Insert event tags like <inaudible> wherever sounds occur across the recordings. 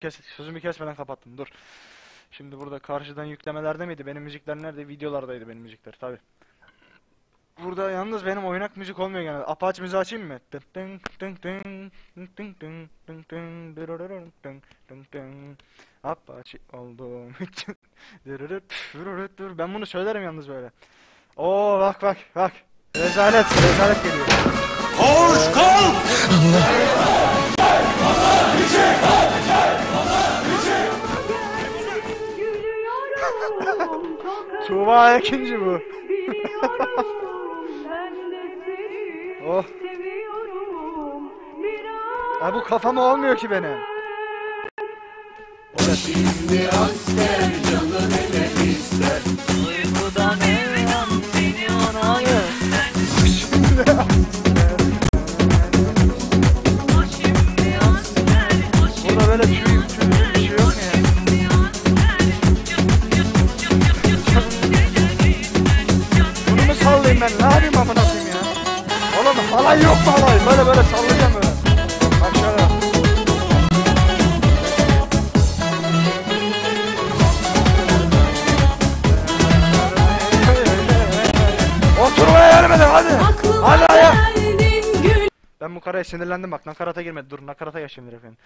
Kes, sözümü kesmeden kapattım dur. Şimdi burada karşıdan yüklemelerde miydi? Benim müzikler nerede? Videolardaydı benim müzikler tabi. Burada yalnız benim oynak müzik olmuyor genelde. Apaç müziği açayım mı? Apaç oldum. <laughs> ben bunu söylerim yalnız böyle. Oo bak bak bak. Rezalet, rezalet geliyor. Hoş kal! Allah! Allah! Allah! Allah! Tuğba Ekinci bu. <laughs> oh. Ha bu kafama olmuyor ki benim. Şimdi asker canın ne ister Uykudan Ben bu karaya sinirlendim bak nakarata girmedi. Dur nakarata geç şimdi efendim.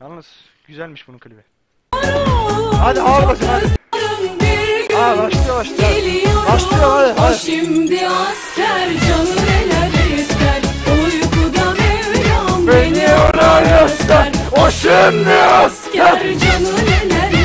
Yalnız güzelmiş bunun klibi. Hadi ağır basın hadi. Aa başlıyor başlıyor. Başlıyor hadi hadi. Şimdi asker canı neler ister Uykuda Mevlam Beni ona göster. O şimdi asker. Asker canı neler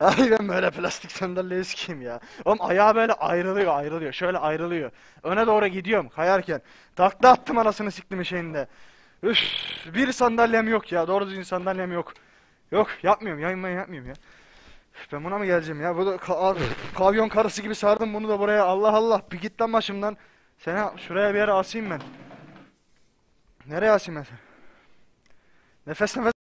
Ay ben böyle plastik sandalye eskiyim ya. Oğlum ayağı böyle ayrılıyor ayrılıyor. Şöyle ayrılıyor. Öne doğru gidiyorum kayarken. Takla attım anasını siktim şeyinde. Üf, bir sandalyem yok ya. Doğru düzgün sandalyem yok. Yok yapmıyorum yayınmayı yapmıyorum ya. Ben buna mı geleceğim ya? Bu da ka- abi, pavyon karısı gibi sardım bunu da buraya. Allah Allah bir git lan başımdan. Seni şuraya bir yere asayım ben. Nereye asayım ben seni? Nefes nefes.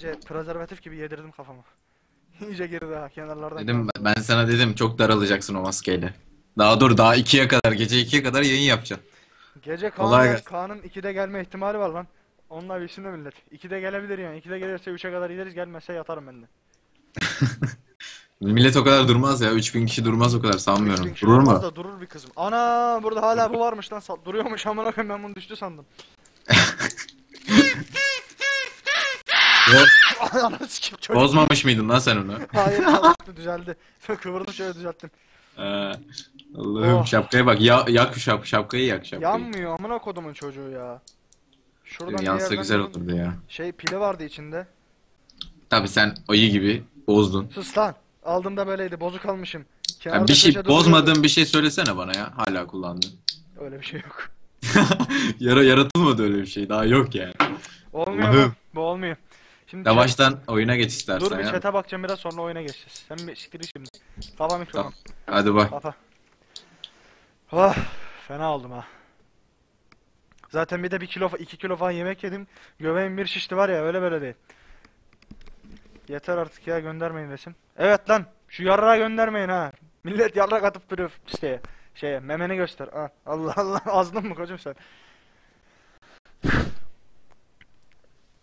İyice prezervatif gibi yedirdim kafama. <laughs> İyice girdi ha kenarlardan. Dedim ben sana dedim çok daralacaksın o maskeyle. Daha dur daha 2'ye kadar gece 2'ye kadar yayın yapacaksın. Gece Kolay Kaan'ın, gelsin. Kaan'ın 2'de gelme ihtimali var lan. Onunla bilsin de millet. 2'de gelebilir yani. 2'de gelirse 3'e kadar gideriz. Gelmezse yatarım ben de. <laughs> Millet o kadar durmaz ya. 3000 kişi durmaz o kadar 3000 sanmıyorum. Durur mu? Da durur bir kızım. Ana burada hala bu varmış lan. Duruyormuş amına koyayım ben bunu düştü sandım. Ananı sikeyim çocuk. Bozmamış mıydın lan sen onu? Hayır <laughs> düzeldi. Kıvırdım şöyle düzelttim. Ee, Allah'ım Oh. şapkaya bak. Ya, yak şu şap, şapkayı yak şapkayı. Yanmıyor amına kodumun çocuğu ya. Şuradan bir Yansa yerden güzel olurdu ya. Şey pili vardı içinde. Tabi sen ayı gibi bozdun. Sus lan. Aldığımda böyleydi. Bozuk almışım. Ya Kenarda bir şey köşede duruyordu. bozmadığın bir şey söylesene bana ya. Hala kullandın. Öyle bir şey yok. <laughs> Yara yaratılmadı öyle bir şey. Daha yok yani. Olmuyor. Bu olmuyor. Şimdi Yavaştan oyuna geç Dur istersen bir ya. chat'e bakacağım biraz sonra oyuna geçeceğiz. Sen bir siktir şimdi. Kapa mikrofonu. Tamam. Hadi bak. Kapa. Ah, fena oldum ha. Zaten bir de bir kilo, iki kilo falan yemek yedim. Göbeğim bir şişti var ya öyle böyle değil. Yeter artık ya göndermeyin resim. Evet lan şu yarrağı göndermeyin ha. Millet yarrak atıp duruyor siteye. Şeye memeni göster. Ha. Allah Allah <laughs> azdın mı kocam sen?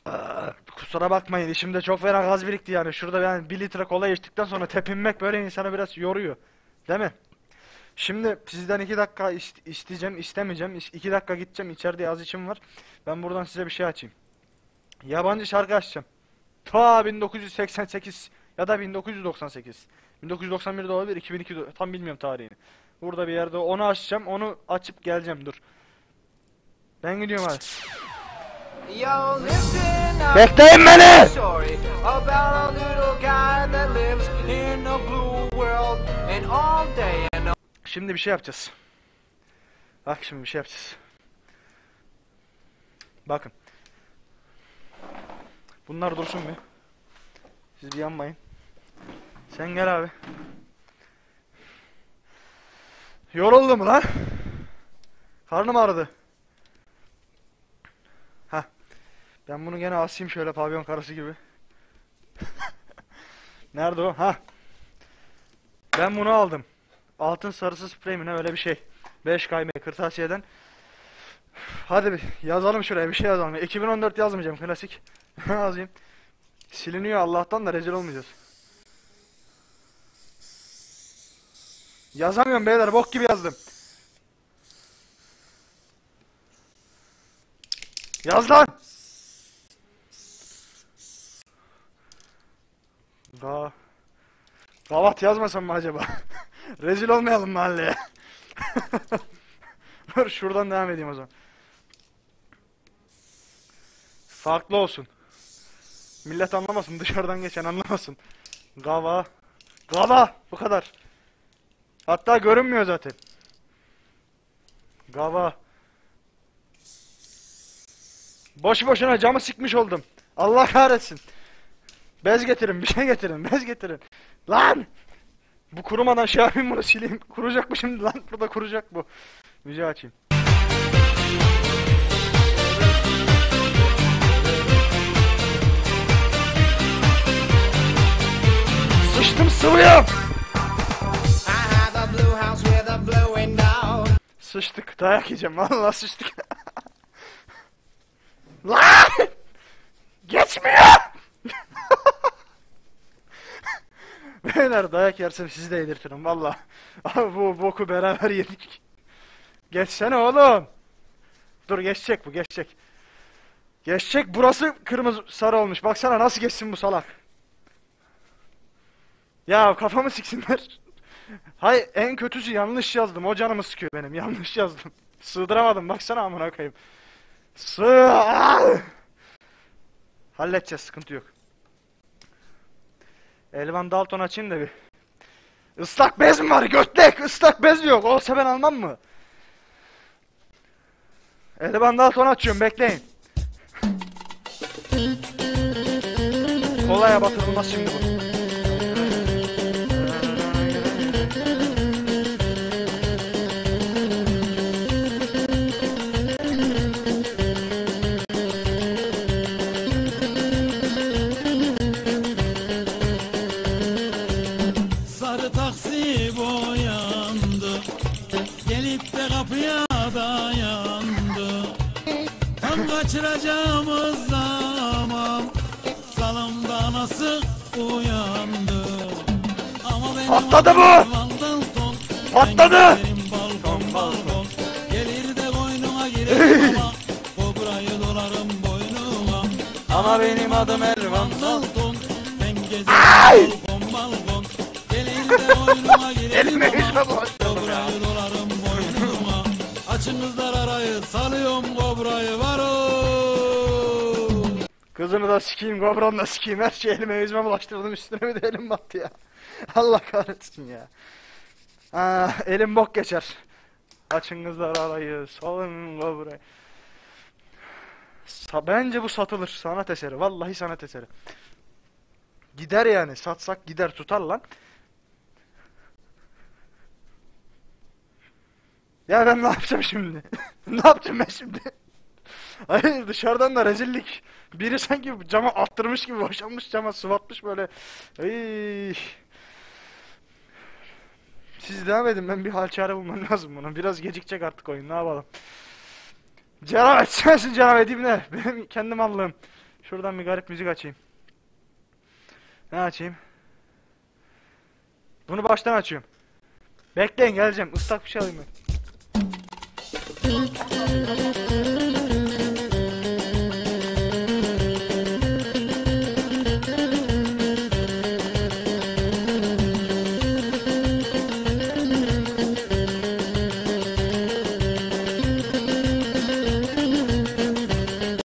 Aa, Kusura bakmayın işimde çok fena gaz birikti yani. Şurada yani bir litre kola içtikten sonra tepinmek böyle insanı biraz yoruyor. Değil mi? Şimdi sizden iki dakika ist- isteyeceğim, istemeyeceğim. İs- iki dakika gideceğim. İçeride yaz içim var. Ben buradan size bir şey açayım. Yabancı şarkı açacağım. Ta 1988 ya da 1998. 1991 de olabilir, 2002 de tam bilmiyorum tarihini. Burada bir yerde onu açacağım. Onu açıp geleceğim dur. Ben gidiyorum hadi. Yo, listen. Bekleyin beni. Şimdi bir şey yapacağız. Bak şimdi bir şey yapacağız. Bakın. Bunlar dursun bir. Siz bir yanmayın. Sen gel abi. Yoruldu mu lan? Karnım ağrıdı. Ben bunu gene asayım şöyle pavyon karısı gibi. <laughs> Nerede o? Ha. Ben bunu aldım. Altın sarısı sprey mi ne öyle bir şey. 5 kayme kırtasiyeden. Hadi bir yazalım şuraya bir şey yazalım. 2014 yazmayacağım klasik. <laughs> Yazayım. Siliniyor Allah'tan da rezil olmayacağız. Yazamıyorum beyler bok gibi yazdım. Yaz lan. Ga Gavat yazmasam mı acaba? <laughs> Rezil olmayalım mahalleye. <laughs> Dur şuradan devam edeyim o zaman. Farklı olsun. Millet anlamasın, dışarıdan geçen anlamasın. Gava. Gava! Bu kadar. Hatta görünmüyor zaten. Gava. Boş boşuna camı sikmiş oldum. Allah kahretsin. Bez getirin, bir şey getirin, bez getirin. Lan! Bu kurumadan şey yapayım bunu sileyim. Kuracak mı şimdi lan? Burada kuracak bu. Müziği açayım. Sıçtım sıvıyım. I have a blue house with a blue window. Sıçtık. Dayak yiyeceğim. Vallahi sıçtık. <laughs> Lan! Geçmiyor! Beyler dayak yersem sizi de yedirtirim valla. Bu boku beraber yedik. Geçsene oğlum. Dur geçecek bu geçecek. Geçecek burası kırmızı sarı olmuş. Baksana nasıl geçsin bu salak. Ya kafamı siksinler. Hay en kötüsü yanlış yazdım. O canımı sıkıyor benim. Yanlış yazdım. Sığdıramadım. Baksana amına koyayım. Sığ. Halledeceğiz. Sıkıntı yok. Elvan Dalton açayım da bir. Islak bez mi var götlek? Islak bez yok. Olsa ben almam mı? Elvan Dalton açıyorum bekleyin. Kolaya batırılmaz şimdi bu. De kapıya dayandı. Tam kaçıracağımız zaman Salımda anası uyandı? Ama benim Patladı Dalton. Patladı! Balkon balkon Gelir de boynuma girer Kobrayı dolarım boynuma. Ama benim adım Elvan Dalton Ben gezerim balkon balkon Gelir de boynuma bulaştırdım ya. Kobrayı dolarım Açınızlar arayı salıyorum kobrayı var o Kızını da sikeyim, kobranı da sikeyim. Her şeyi elime yüzüme bulaştırdım. Üstüne bir de elim battı ya. <laughs> Allah kahretsin ya. Aa, elim bok geçer. Açın kızlar arayı, salın kobrayı. Sa bence bu satılır. Sanat eseri. Vallahi sanat eseri. Gider yani. Satsak gider tutar lan. Ya ben ne yapacağım şimdi? <laughs> ne yapacağım ben şimdi? <laughs> Hayır dışarıdan da rezillik. Biri sanki cama attırmış gibi boşanmış cama sıvatmış böyle. Ay. Siz devam edin ben bir hal çare bulmam lazım buna. Biraz gecikecek artık oyun ne yapalım. Cenab-ı sensin edeyim ne? Benim kendim Allah'ım. Şuradan bir garip müzik açayım. Ne açayım? Bunu baştan açıyorum. Bekleyin geleceğim. Islak bir şey alayım ben.